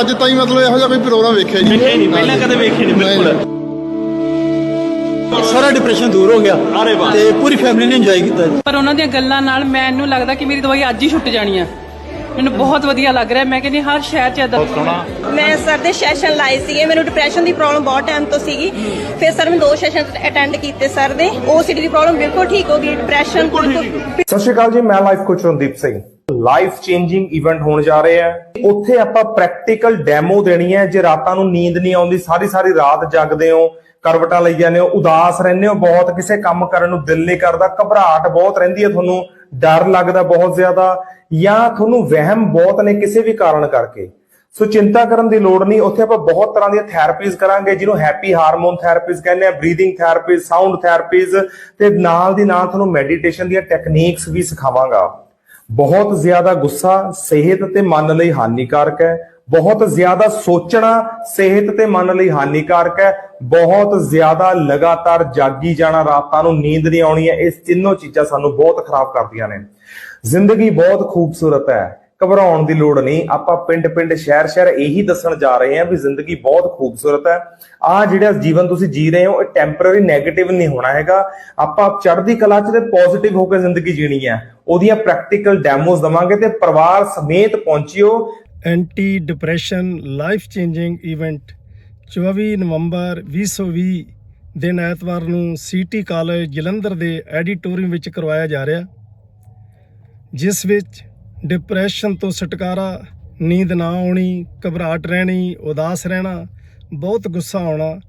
ਅੱਜ ਤਾਈਂ ਮਤਲਬ ਇਹੋ ਜਿਹਾ ਕੋਈ ਪ੍ਰੋਗਰਾਮ ਵੇਖਿਆ ਜੀ ਵੇਖੇ ਨਹੀਂ ਪਹਿਲਾਂ ਕਦੇ ਵੇਖੇ ਨਹੀਂ ਬਿਲਕੁਲ। ਸਾਰਾ ਡਿਪਰੈਸ਼ਨ ਦੂਰ ਹੋ ਗਿਆ ਅਰੇ ਵਾਹ। ਤੇ ਪੂਰੀ ਫੈਮਿਲੀ ਨੇ ਇੰਜੋਏ ਕੀਤਾ। ਜੀ ਪਰ ਉਹਨਾਂ ਦੀਆਂ ਗੱਲਾਂ ਨਾਲ ਮੈਨੂੰ ਲੱਗਦਾ ਕਿ ਮੇਰੀ ਦਵਾਈ ਅੱਜ ਹੀ ਛੁੱਟ ਜਾਣੀ ਆ। ਮੈਨੂੰ ਬਹੁਤ ਵਧੀਆ ਲੱਗ ਰਿਹਾ ਮੈਂ ਕਹਿੰਦੀ ਹਰ ਸ਼ਹਿਰ 'ਚ ਏਦਾਂ ਮੈਂ ਸਰ ਦੇ ਸੈਸ਼ਨ ਲਾਏ ਸੀਗੇ ਮੈਨੂੰ ਡਿਪਰੈਸ਼ਨ ਦੀ ਪ੍ਰੋਬਲਮ ਬਹੁਤ ਟਾਈਮ ਤੋਂ ਸੀਗੀ। ਫਿਰ ਸਰ ਮੈਂ ਦੋ ਸੈਸ਼ਨ ਅਟੈਂਡ ਕੀਤੇ ਸਰ ਦੇ। OCD ਦੀ ਪ੍ਰੋਬਲਮ ਬਿਲਕੁਲ ਠੀਕ ਹੋ ਗਈ ਡਿਪਰੈਸ਼ਨ ਸਤਿ ਸ਼੍ਰੀ ਅਕਾਲ ਜੀ ਮੈਂ life coach Randeep Singh. Life changing event ਹੋਣ ਜਾ ਰਹੇ ਹੈ ਉੱਥੇ ਆਪਾਂ ਪ੍ਰੈਕਟੀਕਲ ਡੈਮੋ ਦੇਣੀ ਹੈ। ਜੇ ਰਾਤਾਂ ਨੂੰ ਨੀਂਦ ਨਹੀਂ ਆਉਂਦੀ, ਸਾਰੀ ਸਾਰੀ ਰਾਤ ਜਾਗਦੇ ਹੋ, ਕਰਵਟਾਂ ਲਈ ਜਾਂਦੇ ਹੋ ਉਦਾਸ ਰਹਿੰਦੇ ਹੋ, ਬਹੁਤ ਕਿਸੇ ਕੰਮ ਕਰਨ ਨੂੰ ਦਿਲ ਨਹੀਂ ਕਰਦਾ, ਘਬਰਾਹਟ ਬਹੁਤ ਰਹਿੰਦੀ ਹੈ ਤੁਹਾਨੂੰ, ਡਰ ਲੱਗਦਾ ਬਹੁਤ ਜ਼ਿਆਦਾ, ਜਾਂ ਤੁਹਾਨੂੰ ਵਹਿਮ ਬਹੁਤ ਨੇ ਕਿਸੇ ਵੀ ਕਾਰਨ ਕਰਕੇ। ਸੋ ਚਿੰਤਾ ਕਰਨ ਦੀ ਲੋੜ ਨਹੀਂ, ਉੱਥੇ ਆਪਾਂ ਬਹੁਤ ਤਰ੍ਹਾਂ ਦੀਆਂ ਥੈਰੇਪੀਜ਼ ਕਰਾਂਗੇ, ਜਿਹਨੂੰ ਹੈਪੀ ਹਾਰਮੋਨ ਥੈਰੇਪੀਜ਼ ਕਹਿੰਦੇ ਆ ਬਰੀਥਿੰਗ ਥੈਰੇਪੀਜ਼ ਸਾਊਂਡ ਥੈਰੇਪੀਜ਼ ਤੇ ਨਾਲ ਦੀ ਨਾਲ ਤੁਹਾਨੂੰ ਮੈਡੀਟੇਸ਼ਨ ਦੀਆਂ ਟੈਕਨੀਕਸ ਵੀ ਸਿਖਾਵਾਂਗਾ। ਬਹੁਤ ਜ਼ਿਆਦਾ ਗੁੱਸਾ ਸਿਹਤ ਤੇ ਮਨ ਲਈ ਹਾਨੀਕਾਰਕ ਹੈ। ਬਹੁਤ ਜ਼ਿਆਦਾ ਸੋਚਣਾ ਸਿਹਤ ਤੇ ਮਨ ਲਈ ਹਾਨੀਕਾਰਕ ਹੈ। ਬਹੁਤ ਜ਼ਿਆਦਾ ਲਗਾਤਾਰ ਜਾਗੀ ਜਾਣਾ ਰਾਤਾਂ ਨੂੰ ਨੀਂਦ ਨਹੀਂ ਆਉਣੀ ਹੈ। ਇਸ ਤਿੰਨੋਂ ਚੀਜ਼ਾਂ ਸਾਨੂੰ ਬਹੁਤ ਖਰਾਬ ਕਰਦੀਆਂ ਨੇ। ਜ਼ਿੰਦਗੀ ਬਹੁਤ ਖੂਬਸੂਰਤ ਹੈ। ਘਬਰਾਉਣ ਦੀ ਲੋੜ ਨਹੀਂ। ਆਪਾਂ ਪਿੰਡ ਪਿੰਡ ਸ਼ਹਿਰ ਸ਼ਹਿਰ ਇਹੀ ਦੱਸਣ ਜਾ ਰਹੇ ਹਾਂ ਵੀ ਜ਼ਿੰਦਗੀ ਬਹੁਤ ਖੂਬਸੂਰਤ ਹੈ। ਆ ਜਿਹੜਾ ਜੀਵਨ ਤੁਸੀਂ ਜੀ ਰਹੇ ਹੋ, ਇਹ ਟੈਂਪਰੇਰੀ 네ਗੇਟਿਵ ਨਹੀਂ ਹੋਣਾ ਹੈਗਾ। ਆਪਾਂ ਚੜ੍ਹਦੀ ਕਲਾ ਚ ਤੇ ਪੋਜ਼ਿਟਿਵ ਹੋ ਕੇ ਜ਼ਿੰਦਗੀ ਜੀਣੀ ਹੈ। ਉਹਦੀਆਂ ਪ੍ਰੈਕਟੀਕਲ ਡੈਮੋਜ਼ ਦਵਾਂਗੇ ਤੇ ਪਰਿਵਾਰ ਸਮੇਤ ਪਹੁੰਚਿਓ। Anti depression life changing event 24 ਨਵੰਬਰ 2020 ਦਿਨ ਐਤਵਾਰ ਨੂੰ ਸਿਟੀ ਕਾਲਜ ਜਲੰਧਰ ਦੇ ਐਡੀਟੋਰੀਅਮ ਵਿੱਚ ਕਰਵਾਇਆ ਜਾ ਰਿਹਾ। ਜਿਸ ਵਿੱਚ ਡਿਪਰੈਸ਼ਨ ਤੋਂ ਛੁਟਕਾਰਾ, ਨੀਂਦ ਨਾ ਆਉਣੀ, ਘਬਰਾਹਟ ਰਹਿਣੀ, ਉਦਾਸ ਰਹਿਣਾ, ਬਹੁਤ ਗੁੱਸਾ ਆਉਣਾ,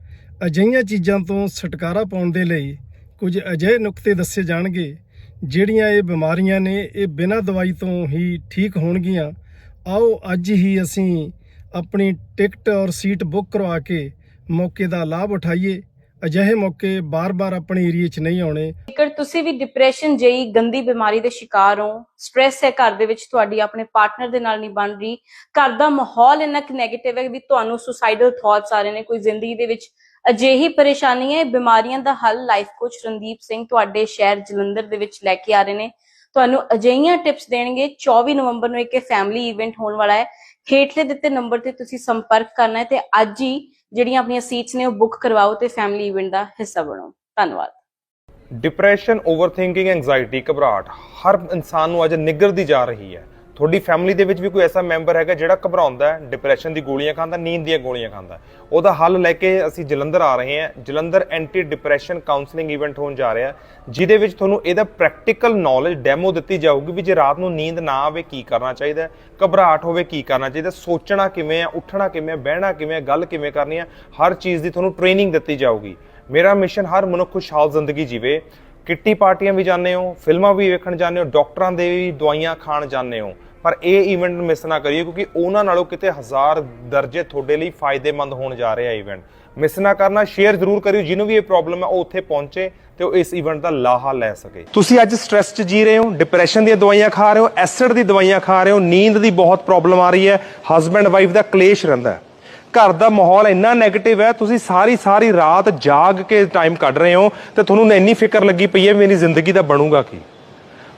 ਅਜਿਹੀਆਂ ਚੀਜ਼ਾਂ ਤੋਂ ਛੁਟਕਾਰਾ ਪਾਉਣ ਦੇ ਲਈ ਕੁਝ ਅਜਿਹੇ ਨੁਕਤੇ ਦੱਸੇ ਜਾਣਗੇ, ਜਿਹੜੀਆਂ ਇਹ ਬਿਮਾਰੀਆਂ ਨੇ, ਇਹ ਬਿਨਾਂ ਦਵਾਈ ਤੋਂ ਹੀ ਠੀਕ ਹੋਣਗੀਆਂ। ਆਓ, ਅੱਜ ਹੀ ਅਸੀਂ ਆਪਣੀ ਟਿਕਟ ਔਰ ਸੀਟ ਬੁੱਕ ਕਰਵਾ ਕੇ ਮੌਕੇ ਦਾ ਲਾਭ ਉਠਾਈਏ। ਅਜਿਹੇ ਮੌਕੇ ਬਾਰ-ਬਾਰ ਆਪਣੇ ਏਰੀਆ 'ਚ ਨਹੀਂ ਆਉਣੇ। ਜੇਕਰ ਤੁਸੀਂ ਵੀ ਡਿਪਰੈਸ਼ਨ ਜਿਹੀ ਗੰਦੀ ਬਿਮਾਰੀ ਦੇ ਸ਼ਿਕਾਰ ਹੋ ਸਟ੍ਰੈਸ ਹੈ ਘਰ ਦੇ ਵਿੱਚ ਤੁਹਾਡੀ ਆਪਣੇ ਪਾਰਟਨਰ ਦੇ ਨਾਲ ਨਹੀਂ ਬਣ ਰਹੀ, ਘਰ ਦਾ ਮਾਹੌਲ ਇੰਨਾ ਕਿ ਨੈਗੇਟਿਵ ਹੈ ਵੀ ਤੁਹਾਨੂੰ ਸੁਸਾਈਡਲ ਥਾਟਸ ਆ ਰਹੇ ਨੇ, ਕੋਈ ਜ਼ਿੰਦਗੀ ਦੇ ਵਿੱਚ ਅਜਿਹੀ ਪਰੇਸ਼ਾਨੀ ਹੈ, ਬਿਮਾਰੀਆਂ ਦਾ ਹੱਲ ਲਾਈਫ ਕੋਚ ਰਣਦੀਪ ਸਿੰਘ ਤੁਹਾਡੇ ਸ਼ਹਿਰ ਜਲੰਧਰ ਦੇ ਵਿੱਚ ਲੈ ਕੇ ਆ ਰਹੇ ਨੇ। ਤੁਹਾਨੂੰ ਅਜਿਹੀਆਂ ਟਿਪਸ ਦੇਣਗੇ 24 ਨਵੰਬਰ ਨੂੰ ਇੱਕ ਫੈਮਿਲੀ ਇਵੈਂਟ ਹੋਣ ਵਾਲਾ ਹੈ। ਹੇਠਲੇ ਦਿੱਤੇ ਨੰਬਰ ਤੇ ਤੁਸੀਂ ਸੰਪਰਕ ਕਰਨਾ ਹੈ ਤੇ ਅੱਜ ਹੀ ਜਿਹੜੀਆਂ ਆਪਣੀਆਂ ਸੀਟਸ ਨੇ ਉਹ ਬੁੱਕ ਕਰਵਾਓ ਤੇ ਫੈਮਿਲੀ ਇਵੈਂਟ ਦਾ ਹਿੱਸਾ ਬਣੋ। ਧੰਨਵਾਦ। ਡਿਪਰੈਸ਼ਨ ਓਵਰਥਿੰਕਿੰਗ ਐਂਜ਼ਾਇਟੀ ਘਬਰਾਹਟ ਹਰ ਇਨਸਾਨ ਨੂੰ ਅੱਜ ਨਿਗਰਦੀ ਜਾ ਰਹੀ ਹੈ। ਤੁਹਾਡੀ ਫੈਮਿਲੀ ਦੇ ਵਿੱਚ ਵੀ ਕੋਈ ਐਸਾ ਮੈਂਬਰ ਹੈਗਾ ਜਿਹੜਾ ਘਬਰਾਉਂਦਾ ਹੈ ਡਿਪਰੈਸ਼ਨ ਦੀ ਗੋਲੀਆਂ ਖਾਂਦਾ, ਨੀਂਦ ਦੀਆਂ ਗੋਲੀਆਂ ਖਾਂਦਾ ਉਹਦਾ ਹੱਲ ਲੈ ਕੇ ਅਸੀਂ ਜਲੰਧਰ ਆ ਰਹੇ ਹਾਂ। Jalandhar anti depression counselling event ਹੋਣ ਜਾ ਰਿਹਾ ਜਿਹਦੇ ਵਿੱਚ ਤੁਹਾਨੂੰ ਇਹਦਾ ਪ੍ਰੈਕਟੀਕਲ ਨੌਲੇਜ ਡੈਮੋ ਦਿੱਤੀ ਜਾਊਗੀ ਵੀ ਜੇ ਰਾਤ ਨੂੰ ਨੀਂਦ ਨਾ ਆਵੇ ਕੀ ਕਰਨਾ ਚਾਹੀਦਾ ਘਬਰਾਹਟ ਹੋਵੇ ਕੀ ਕਰਨਾ ਚਾਹੀਦਾ ਸੋਚਣਾ ਕਿਵੇਂ ਆ ਉੱਠਣਾ ਕਿਵੇਂ ਆ ਬਹਿਣਾ ਕਿਵੇਂ ਹੈ, ਗੱਲ ਕਿਵੇਂ ਕਰਨੀ ਹੈ, ਹਰ ਚੀਜ਼ ਦੀ ਤੁਹਾਨੂੰ ਟ੍ਰੇਨਿੰਗ ਦਿੱਤੀ ਜਾਊਗੀ। ਮੇਰਾ ਮਿਸ਼ਨ ਹਰ ਮਨੁੱਖ ਖੁਸ਼ਹਾਲ ਜ਼ਿੰਦਗੀ ਜੀਵੇ। ਕਿੱਟੀ ਪਾਰਟੀਆਂ ਵੀ ਜਾਂਦੇ ਹੋ, ਫਿਲਮਾਂ ਵੀ ਵੇਖਣ ਜਾਂਦੇ ਹੋ, ਡਾਕਟਰਾਂ ਦੇ ਵੀ ਦਵਾਈਆਂ ਖਾਣ ਜਾਂਦੇ ਹੋ। ਪਰ ਇਹ ਇਵੈਂਟ ਮਿਸ ਨਾ ਕਰਿਓ ਕਿਉਂਕਿ ਉਹਨਾਂ ਨਾਲੋਂ ਕਿਤੇ ਹਜ਼ਾਰ ਦਰਜੇ ਤੁਹਾਡੇ ਲਈ ਫਾਇਦੇਮੰਦ ਹੋਣ ਜਾ ਰਿਹਾ ਇਵੈਂਟ ਮਿਸ ਨਾ ਕਰਨਾ ਸ਼ੇਅਰ ਜ਼ਰੂਰ ਕਰਿਓ, ਜਿਹਨੂੰ ਵੀ ਇਹ ਪ੍ਰੋਬਲਮ ਹੈ, ਉਹ ਉੱਥੇ ਪਹੁੰਚੇ ਤੇ ਉਹ ਇਸ ਇਵੈਂਟ ਦਾ ਲਾਹਾ ਲੈ ਸਕੇ। ਤੁਸੀਂ ਅੱਜ ਸਟ੍ਰੈਸ 'ਚ ਜੀ ਰਹੇ ਹੋ ਡਿਪਰੈਸ਼ਨ ਦੀਆਂ ਦਵਾਈਆਂ ਖਾ ਰਹੇ ਹੋ ਐਸਿਡ ਦੀ ਦਵਾਈਆਂ ਖਾ ਰਹੇ ਹੋ, ਨੀਂਦ ਦੀ ਬਹੁਤ ਪ੍ਰੋਬਲਮ ਆ ਰਹੀ ਹੈ ਹਸਬੈਂਡ ਵਾਈਫ ਦਾ ਕਲੇਸ਼ ਰਹਿੰਦਾ ਹੈ। ਘਰ ਦਾ ਮਾਹੌਲ ਇੰਨਾ 네ਗੇਟਿਵ ਹੈ, ਤੁਸੀਂ ਸਾਰੀ ਸਾਰੀ ਰਾਤ ਜਾਗ ਕੇ ਟਾਈਮ ਕੱਢ ਰਹੇ ਹੋ ਤੇ ਤੁਹਾਨੂੰ ਇੰਨੀ ਫਿਕਰ ਲੱਗੀ ਪਈ ਹੈ ਮੇਰੀ ਜ਼ਿੰਦਗੀ ਦਾ ਬਣੂਗਾ ਕੀ।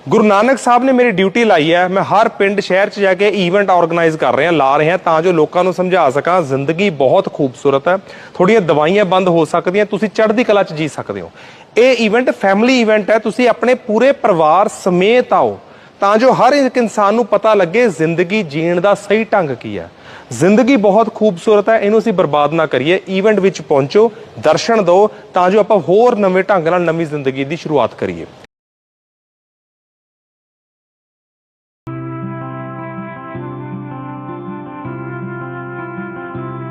ਗੁਰੂ ਨਾਨਕ ਸਾਹਿਬ ਨੇ ਮੇਰੀ ਡਿਊਟੀ ਲਾਈ ਹੈ। ਮੈਂ ਹਰ ਪਿੰਡ, ਸ਼ਹਿਰ 'ਚ ਜਾ ਕੇ ਈਵੈਂਟ ਆਰਗੇਨਾਈਜ਼ ਕਰ ਰਿਹਾ, ਲਾ ਰਿਹਾ ਤਾਂ ਜੋ ਲੋਕਾਂ ਨੂੰ ਸਮਝਾ ਸਕਾਂ, ਜ਼ਿੰਦਗੀ ਬਹੁਤ ਖੂਬਸੂਰਤ ਹੈ। ਥੋੜੀਆਂ ਦਵਾਈਆਂ ਬੰਦ ਹੋ ਸਕਦੀਆਂ, ਤੁਸੀਂ ਚੜ੍ਹਦੀ ਕਲਾ 'ਚ ਜੀ ਸਕਦੇ ਹੋ। ਇਹ ਈਵੈਂਟ ਫੈਮਿਲੀ ਈਵੈਂਟ ਹੈ, ਤੁਸੀਂ ਆਪਣੇ ਪੂਰੇ ਪਰਿਵਾਰ ਸਮੇਤ ਆਓ ਤਾਂ ਜੋ ਹਰ ਇੱਕ ਇਨਸਾਨ ਨੂੰ ਪਤਾ ਲੱਗੇ ਜ਼ਿੰਦਗੀ ਜੀਣ ਦਾ ਸਹੀ ਢੰਗ ਕੀ ਹੈ। ਜ਼ਿੰਦਗੀ ਬਹੁਤ ਖੂਬਸੂਰਤ ਹੈ, ਇਹਨੂੰ ਅਸੀਂ ਬਰਬਾਦ ਨਾ ਕਰੀਏ। ਈਵੈਂਟ ਵਿੱਚ ਪਹੁੰਚੋ, ਦਰਸ਼ਨ ਦਿਓ ਤਾਂ ਜੋ ਆਪਾਂ ਹੋਰ ਨਵੇਂ ਢੰਗ ਨਾਲ ਨਵੀਂ ਜ਼ਿੰਦਗੀ ਦੀ ਸ਼ੁਰੂਆਤ ਕਰੀਏ।